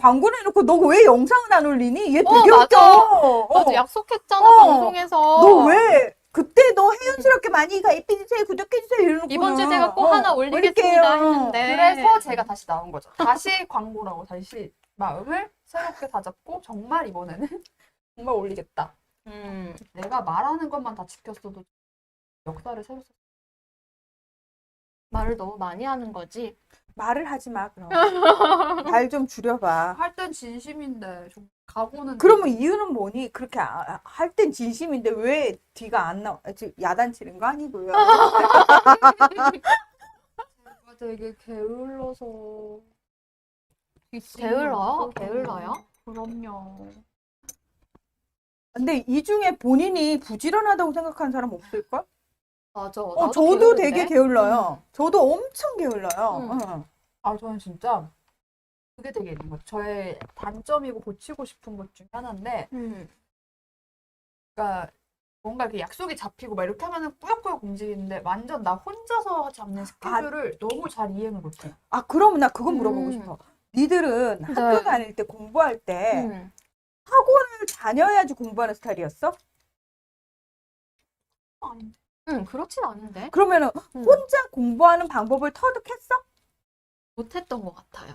광고를 해놓고 너 왜 영상을 안 올리니? 얘 어, 되게 웃겨. 맞아. 나도 어. 약속했잖아 어. 방송에서. 너 왜? 그때 너 혜연스럽게 많이 가입해주세요, 구독해주세요 이러는 이번 주에 제가 꼭 하나 올리겠습니다 했는데. 그래서 제가 다시 나온 거죠. 다시 광고라고 다시 마음을 새롭게 다잡고 정말 이번에는 정말 올리겠다. 음. 내가 말하는 것만 다 지켰어도 역사를 새로 썼 말을 너무 많이 하는 거지. 말을 하지 마, 그럼. 말 좀 줄여봐. 할 땐 진심인데 좀 각오는 그러면 이유는 뭐니? 그렇게 아, 할땐 진심인데 왜 뒤가 안 나와? 지금 야단치는 거 아니고요. 제가 되게 게을러서 게을러요? 게을러요? 그럼요. 근데 이 중에 본인이 부지런하다고 생각하는 사람 없을걸? 맞아. 어, 나도 저도 게으른데. 되게 게을러요. 저도 엄청 게을러요. 음. 어. 아 저는 진짜 그게 되게 있는 것 같아요. 저의 단점이고 고치고 싶은 것 중에 하나인데 음. 그러니까 뭔가 이렇게 약속이 잡히고 막 이렇게 하면은 꾸역꾸역 움직이는데 완전 나 혼자서 잡는 스케줄을 너무 잘 이행을 못해. 아, 그러면 나 그거 물어보고 음. 싶어. 니들은 학교 네. 다닐 때 공부할 때 음. 학원을 다녀야지 공부하는 스타일이었어? 아닌데. 음, 그렇진 않은데. 그러면은 음. 혼자 공부하는 방법을 터득했어? 못했던 것 같아요.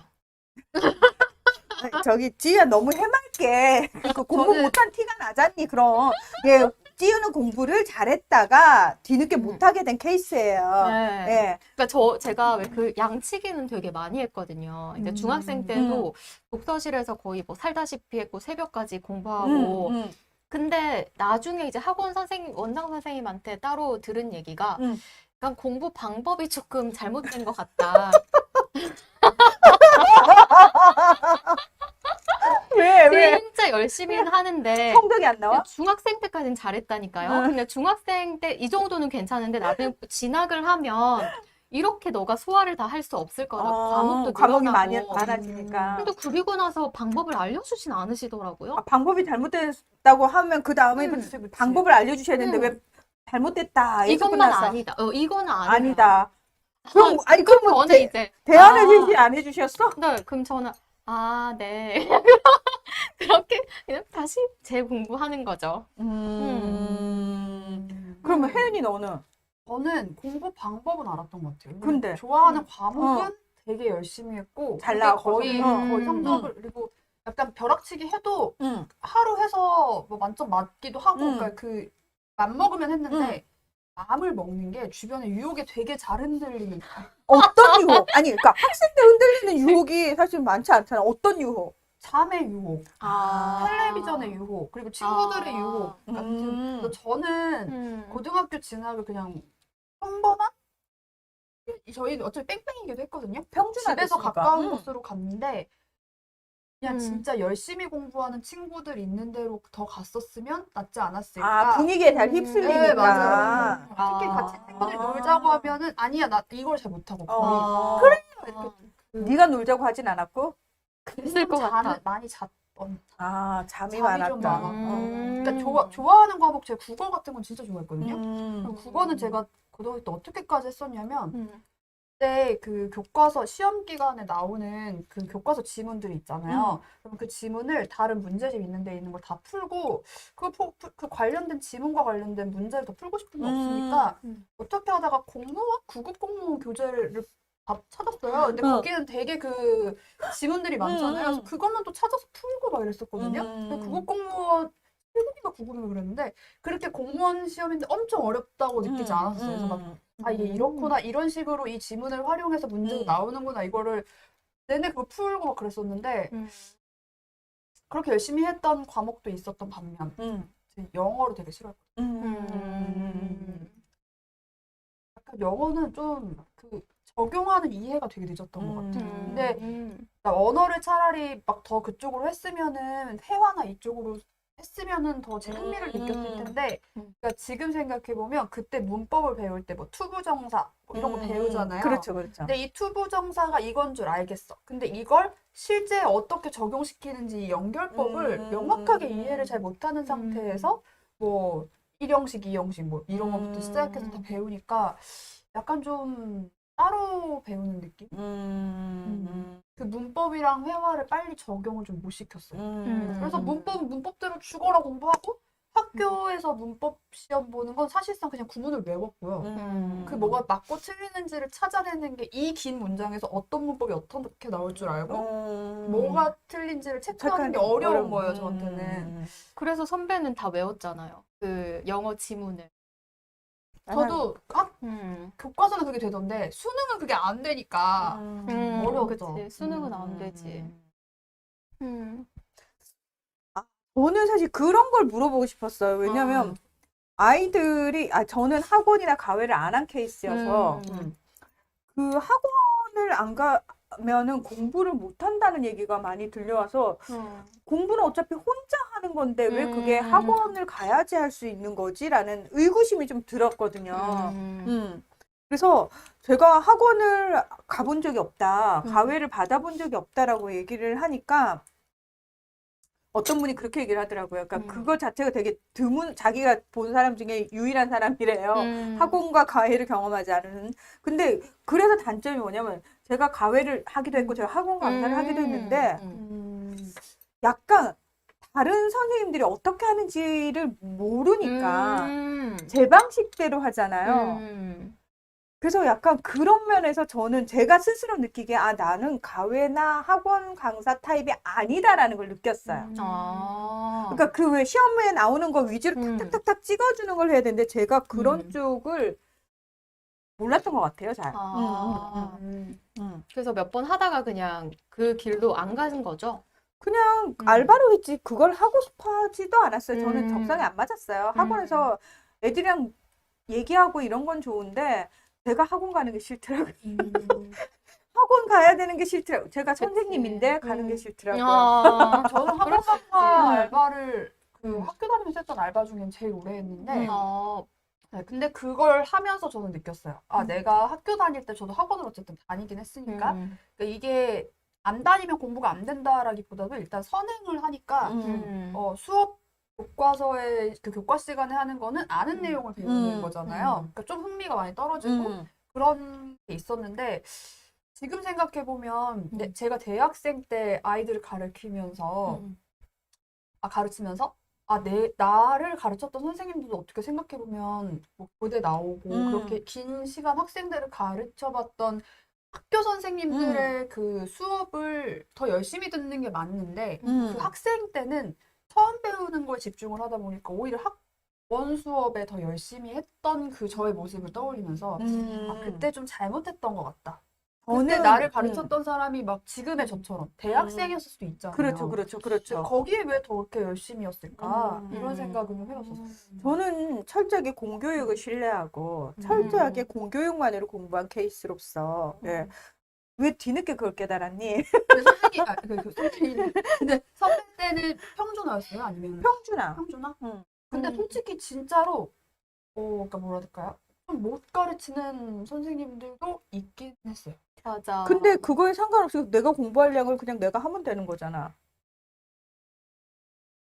아니, 저기 지우야 너무 해맑게 그 공부 저는- 못한 티가 나잖니 그럼 예 지우는 공부를 잘했다가 뒤늦게 음. 못하게 된 케이스예요. 네. 예. 그러니까 저 제가 왜 그 양치기는 되게 많이 했거든요. 이제 음, 중학생 때도 독서실에서 거의 뭐 살다시피 했고 새벽까지 공부하고. 음, 음. 근데 나중에 이제 학원 선생님, 원장 선생님한테 따로 들은 얘기가 음. 약간 공부 방법이 조금 잘못된 것 같다. 왜 왜? 진짜 열심히는 하는데 성적이 안 나와? 중학생 때까지는 잘했다니까요. 음. 근데 중학생 때 이 정도는 괜찮은데 나중에 진학을 하면 이렇게 너가 소화를 다 할 수 없을 거라고 어, 과목도 과목이 늘어나고. 많이 많아지니까. 근데 그리고 나서 방법을 알려주진 않으시더라고요. 아, 방법이 잘못됐다고 하면 그 다음에 음. 방법을 알려주셔야 되는데 음. 왜 잘못됐다 이것만 끝났어. 아니다. 어, 이거는 아니다. 아니다. 그럼 아니 그럼 뭐 저는 대, 이제 대안을 아. 제시 안 해주셨어? 네, 그럼 저는 아, 네. 그렇게 그냥 다시 재공부하는 거죠. 음. 그러면 혜연이 너는? 저는 공부 방법은 알았던 것 같아요. 근데? 좋아하는 음. 과목은 되게 열심히 했고 잘 나왔고, 거의 응, 거의 응, 성적을 그리고 약간 벼락치기 해도 응. 하루 해서 뭐 만점 맞기도 하고 응. 그러니까 그 맘먹으면 했는데 마음을 먹는 게 주변에 유혹에 되게 잘 흔들리는 어떤 유혹? 아니, 그러니까 학생 때 흔들리는 유혹이 사실 많지 않잖아. 어떤 유혹? 잠의 유혹, 아. 텔레비전의 유혹, 그리고 친구들의 아. 유혹 같은. 음. 그래서 저는 음. 고등학교 진학을 그냥 평범한 저희는 어차피 뺑뺑이기도 했거든요. 평준화 집에서 됐으니까. 가까운 음. 곳으로 갔는데 그냥 음. 진짜 열심히 공부하는 친구들 있는 대로 더 갔었으면 낫지 않았을까. 아, 분위기에 잘 음. 휩쓸리니까. 네, 맞아요. 특히 아. 같이 친구들이 놀자고 하면은 아니야 나 이걸 잘 못하고 어. 거의 아, 네가 놀자고 하진 않았고? 그랬을 것 잠을 같아. 많이 잤던. 아, 잠이, 잠이 많았다. 많았고. 음. 그러니까 좋아 좋아하는 과목 제가 국어 같은 건 진짜 좋아했거든요. 음. 그리고 국어는 제가 고등학교 때 어떻게까지 했었냐면 음. 그때 그 교과서 시험 기간에 나오는 그 교과서 지문들이 있잖아요. 그럼 그 지문을 다른 문제집 있는 데 있는 걸 다 풀고 그, 포- 푸- 그 관련된 지문과 관련된 문제를 더 풀고 싶은 게 음. 없으니까 음. 어떻게 하다가 공무원 구급 공무원 교재를 다 찾았어요. 근데 어. 거기는 되게 그 지문들이 많잖아요. 그래서 음. 그것만 또 찾아서 풀고 막 이랬었거든요. 음. 구급 공무원 7급인가 9급인가 그랬는데 그렇게 공무원 시험인데 엄청 어렵다고 느끼지 음, 않았어요. 그래서 막 음. 아, 이게 이렇구나. 이런 식으로 이 지문을 활용해서 문제가 음. 나오는구나. 이거를 내내 그거 풀고 막 그랬었는데, 음. 그렇게 열심히 했던 과목도 있었던 반면, 음. 영어를 되게 싫어했고, 음. 음. 약간 영어는 좀그 적용하는 이해가 되게 늦었던 것 음. 같아요. 음. 근데 음. 언어를 차라리 막 더 그쪽으로 했으면은, 회화나 이쪽으로 했으면은 더 제 흥미를 음. 느꼈을 텐데, 음. 그러니까 지금 생각해 보면 그때 문법을 배울 때 뭐 투부정사 뭐 이런 거 음. 배우잖아요. 그렇죠, 그렇죠. 근데 이 투부정사가 이건 줄 알겠어. 근데 이걸 실제 어떻게 적용시키는지 이 연결법을 음. 명확하게 이해를 잘 못하는 상태에서 뭐 일형식, 이형식 뭐 이런 것부터 음. 시작해서 다 배우니까 약간 좀 따로 배우는 느낌? 음. 그 문법이랑 회화를 빨리 적용을 좀 못 시켰어요. 음. 그래서 문법은 문법대로 죽어라 공부하고 학교에서 문법 시험 보는 건 사실상 그냥 구문을 외웠고요. 음. 그 뭐가 맞고 틀리는지를 찾아내는 게 이 긴 문장에서 어떤 문법이 어떻게 나올 줄 알고 음. 뭐가 틀린지를 체크하는 게 어려운 거예요, 저한테는. 음. 그래서 선배는 다 외웠잖아요. 그 영어 지문을. 저도 학 음. 교과서는 그게 되던데 수능은 그게 안 되니까 음. 음, 어려웠죠. 그치. 수능은 안 되지. 음. 저는 사실 그런 걸 물어보고 싶었어요. 왜냐면 어. 아이들이 아 저는 학원이나 가외를 안 한 케이스여서 음. 그 학원을 안 가 면은 공부를 못 한다는 얘기가 많이 들려와서 음. 공부는 어차피 혼자 하는 건데 왜 그게 음. 학원을 가야지 할 수 있는 거지라는 의구심이 좀 들었거든요. 음. 음. 그래서 제가 학원을 가본 적이 없다, 음. 가외를 받아본 적이 없다라고 얘기를 하니까 어떤 분이 그렇게 얘기를 하더라고요. 그러니까 음. 그거 자체가 되게 드문, 자기가 본 사람 중에 유일한 사람이래요. 음. 학원과 가외를 경험하지 않은. 근데 그래서 단점이 뭐냐면 제가 가외를 하기도 했고 제가 학원 강사를 하기도 했는데 음. 음. 약간 다른 선생님들이 어떻게 하는지를 모르니까 음. 제 방식대로 하잖아요. 음. 그래서 약간 그런 면에서 저는 제가 스스로 느끼기에 아 나는 가외나 학원 강사 타입이 아니다라는 걸 느꼈어요. 아. 그러니까 그 왜 시험에 나오는 거 위주로 음. 탁탁탁탁 찍어주는 걸 해야 되는데 제가 그런 음. 쪽을 몰랐던 것 같아요, 잘. 아. 음, 음, 음. 그래서 몇 번 하다가 그냥 그 길로 안 가는 거죠. 그냥 음. 알바로 했지 그걸 하고 싶어 하지도 않았어요. 저는 음. 적성에 안 맞았어요. 음. 학원에서 애들이랑 얘기하고 이런 건 좋은데 제가 학원 가는 게 싫더라고요. 음. 학원 가야 되는 게 싫더라고요. 제가. 선생님인데 가는 음. 게 싫더라고요. 아. 저는 학원 그럴 수 있지. 강사 알바를 그 음. 학교 다니면서 했던 알바 중엔 제일 오래 했는데 음. 어. 네, 근데 그걸 하면서 저는 느꼈어요. 아, 음. 내가 학교 다닐 때 저도 학원을 어쨌든 다니긴 했으니까 음. 그러니까 이게 안 다니면 공부가 안 된다라기보다도 일단 선행을 하니까 음. 음. 어, 수업 교과서에 그 교과 시간에 하는 거는 아는 음. 내용을 배우는 음. 거잖아요. 음. 그러니까 좀 흥미가 많이 떨어지고 음. 그런 게 있었는데 지금 생각해 보면 음. 제가 대학생 때 아이들을 가르치면서 음. 아 가르치면서 아 내 나를 가르쳤던 선생님들도 어떻게 생각해 보면 뭐 교대 나오고 음. 그렇게 긴 시간 학생들을 가르쳐봤던 학교 선생님들의 그 수업을 더 열심히 듣는 게 맞는데 음. 그 학생 때는 처음 배우는 거에 집중을 하다 보니까 오히려 학원 수업에 더 열심히 했던 그 저의 모습을 떠올리면서 음. 아, 그때 좀 잘못했던 것 같다. 저는- 그때 나를 음. 가르쳤던 사람이 막 지금의 저처럼 대학생이었을 수도 있잖아요. 그렇죠, 그렇죠, 근데 그렇죠. 거기에 왜더 그렇게 열심이었을까? 음. 이런 음. 생각을 해봤었어요. 저는 철저하게 공교육을 신뢰하고 철저하게 공교육만으로 공부한 케이스로서 예. 왜 뒤늦게 그걸 깨달았니? 근데 선생님, 아, 그, 그. 근데 선배 때는 평준화였어요? 아니면 평준아. 평준화? 응. 근데 음. 솔직히 진짜로, 어, 그러니까 뭐라 될까요? 좀 못 가르치는 선생님들도 있긴 했어요. 맞아. 근데 그거에 상관없이 내가 공부할 양을 그냥 내가 하면 되는 거잖아.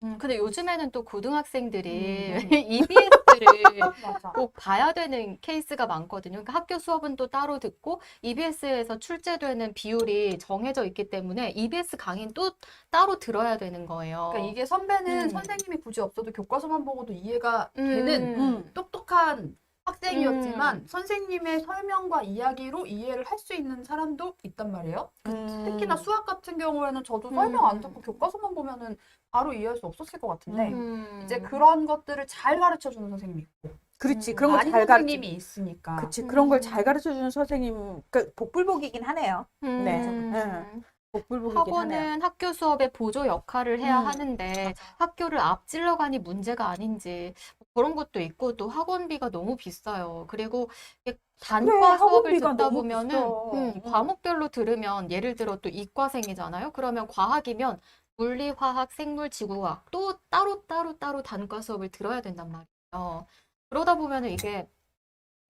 음, 근데 요즘에는 또 고등학생들이 음. EBS를 맞아. 꼭 봐야 되는 케이스가 많거든요. 그러니까 학교 수업은 또 따로 듣고 EBS에서 출제되는 비율이 정해져 있기 때문에 EBS 강의는 또 따로 들어야 되는 거예요. 그러니까 이게 선배는 음. 선생님이 굳이 없어도 교과서만 보고도 이해가 음. 되는 음. 똑똑한 학생이었지만 음. 선생님의 설명과 이야기로 이해를 할 수 있는 사람도 있단 말이에요. 음. 특히나 수학 같은 경우에는 저도 음. 설명 안 듣고 교과서만 보면은 바로 이해할 수 없었을 것 같은데 음. 이제 그런 것들을 잘 가르쳐 주는 선생님이 있고 그렇지. 음. 그런 걸 잘 가르쳐. 선생님이 있으니까 그렇지. 그런 걸 음. 잘 가르쳐 주는 선생님, 그러니까 복불복이긴 하네요. 음. 네. 음. 복불복이긴 하네요. 학원은 학교 수업의 보조 역할을 해야 음. 하는데 학교를 앞질러 가니 문제가 아닌지 뭐 그런 것도 있고 또 학원비가 너무 비싸요. 그리고 단과 그래, 수업을 듣다 보면은. 음, 음. 과목별로 들으면 예를 들어 또 이과생이잖아요. 그러면 과학이면 물리, 화학, 생물, 지구과학 또 따로 따로 따로 단과 수업을 들어야 된단 말이에요. 그러다 보면은 이게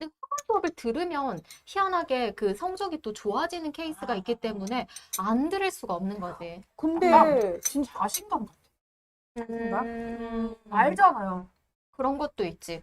학원 수업을 들으면 희한하게 그 성적이 또 좋아지는 케이스가 있기 때문에 안 들을 수가 없는 거지. 근데 진짜 자신감 같아. 음, 알잖아요. 그런 것도 있지.